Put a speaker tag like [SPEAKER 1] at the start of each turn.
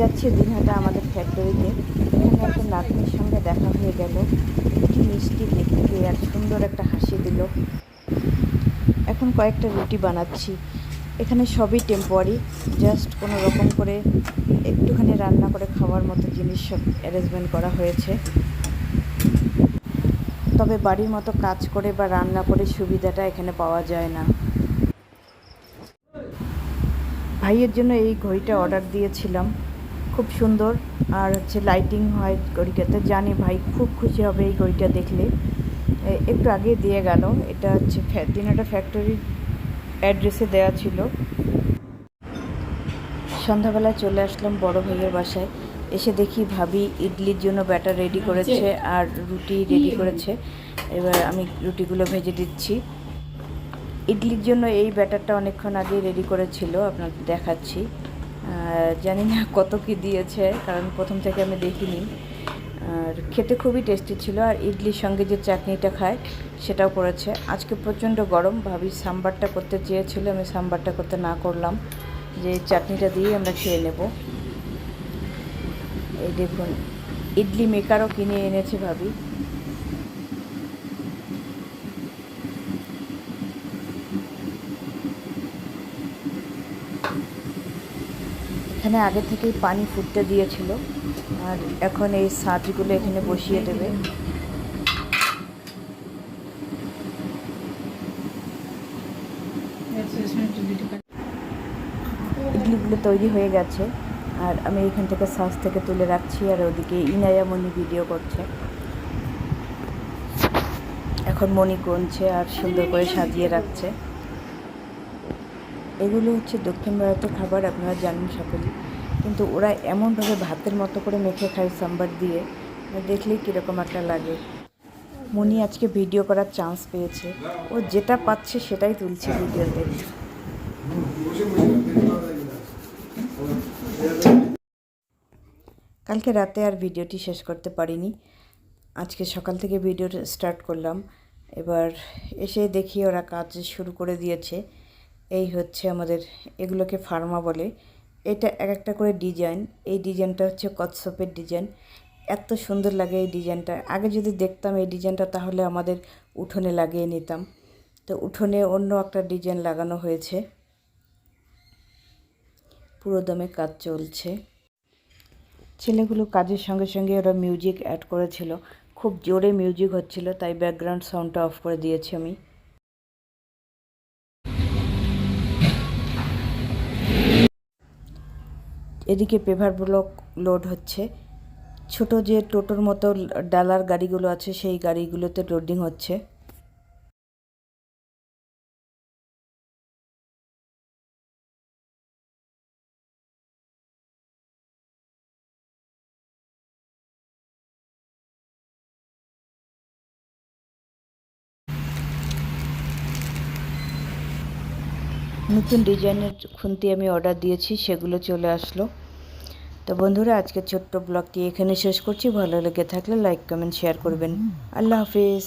[SPEAKER 1] যাচ্ছি, দিনহাটা আমাদের ফ্যাক্টরিতে এখানে একটা নাতনির সঙ্গে দেখা হয়ে গেল। কি মিষ্টি দেখতে, আর সুন্দর একটা হাসি দিল। এখন কয়েকটা রুটি বানাচ্ছি। এখানে সবই টেম্পোয়ারি জাস্ট কোনো রকম করে একটুখানি রান্না করে খাওয়ার মতো জিনিস সব অ্যারেঞ্জমেন্ট করা হয়েছে। তবে বাড়ির মতো কাজ করে বা রান্না করে সুবিধাটা এখানে পাওয়া যায় না। ভাইয়ের জন্য এই ঘড়িটা অর্ডার দিয়েছিলাম। খুব সুন্দর। আর হচ্ছে লাইটিং হয় ঘড়িটাতে। জানি ভাই খুব খুশি হবে এই ঘড়িটা দেখলে। একটু আগে দিয়ে গেল। এটা হচ্ছে দিনাটা ফ্যাক্টরির অ্যাড্রেসে দেওয়া ছিল। সন্ধ্যাবেলায় চলে আসলাম বড় ভাইয়ের বাসায়। এসে দেখি ভাবি ইডলির জন্য ব্যাটার রেডি করেছে আর রুটি রেডি করেছে। এবার আমি রুটিগুলো ভেজে দিচ্ছি। ইডলির জন্য এই ব্যাটারটা অনেকক্ষণ আগে রেডি করেছিল। আপনাদের দেখাচ্ছি। জানি না কত কি দিয়েছে, কারণ প্রথম থেকে আমি দেখিনি। আর খেতে খুবই টেস্টি ছিল, আর ইডলির সঙ্গে যে চাটনিটা খায় সেটাও করেছে। আজকে প্রচণ্ড গরম, ভাবি সাম্বারটা করতে চেয়েছিল, আমি সাম্বারটা করতে না করলাম। যে চাটনিটা দিয়ে আমরা খেয়ে নেব। এই দেখুন, ইডলি মেকারও কিনে এনেছে ভাবি। এখানে আগে থেকেই পানি ফুটতে দিয়েছিল। আর এখন এই সাজগুলো এখানে বসিয়ে দেবে। ইডলিগুলো তৈরি হয়ে গেছে। আর আমি এখান থেকে সাজ থেকে তুলে রাখছি, আর ওদিকে ইনায়ামণি ভিডিও করছে। এখন মণি গুনছে আর সুন্দর করে সাজিয়ে রাখছে। এগুলো হচ্ছে দক্ষিণ ভারতের খাবার, আপনারা জানেন সকলেই। কিন্তু ওরা এমনভাবে ভাতের মতো করে মেখে খায় সাম্বার দিয়ে দেখলেই কীরকম একটা লাগে। মনি আজকে ভিডিও করার চান্স পেয়েছে। ও যেটা পাচ্ছে সেটাই তুলছে ভিডিওতে। কালকে রাতে আর ভিডিওটি শেষ করতে পারিনি। আজকে সকাল থেকে ভিডিও স্টার্ট করলাম। এবার এসে দেখি ওরা কাজ শুরু করে দিয়েছে। এই হচ্ছে আমাদের এগুলোকে ফার্মা বলে। এটা এক একটা করে ডিজাইন এই ডিজাইনটা হচ্ছে কচ্ছপের ডিজাইন এত সুন্দর লাগে এই ডিজাইনটা আগে যদি দেখতাম এই ডিজাইনটা তাহলে আমাদের উঠোনে লাগিয়ে নিতাম। তো উঠোনে অন্য একটা ডিজাইন লাগানো হয়েছে। পুরো দমে কাজ চলছে। ছেলেগুলো কাজের সঙ্গে সঙ্গে ওরা মিউজিক অ্যাড করেছিল। খুব জোরে মিউজিক হচ্ছিল, তাই ব্যাকগ্রাউন্ড সাউন্ডটা অফ করে দিয়েছি আমি। এদিকে পেভার ব্লক লোড হচ্ছে। ছোট যে টোটোর মতো ডালার গাড়িগুলো আছে, সেই গাড়িগুলোতে লোডিং হচ্ছে। নতুন ডিজাইনের খুন্তি আমি অর্ডার দিয়েছি, সেগুলো চলে আসলো। তো বন্ধুরা আজকে ছোট্ট ব্লগটি এখানে শেষ করছি। ভালো লেগে থাকলে লাইক কমেন্ট শেয়ার করবেন। আল্লাহ হাফিজ।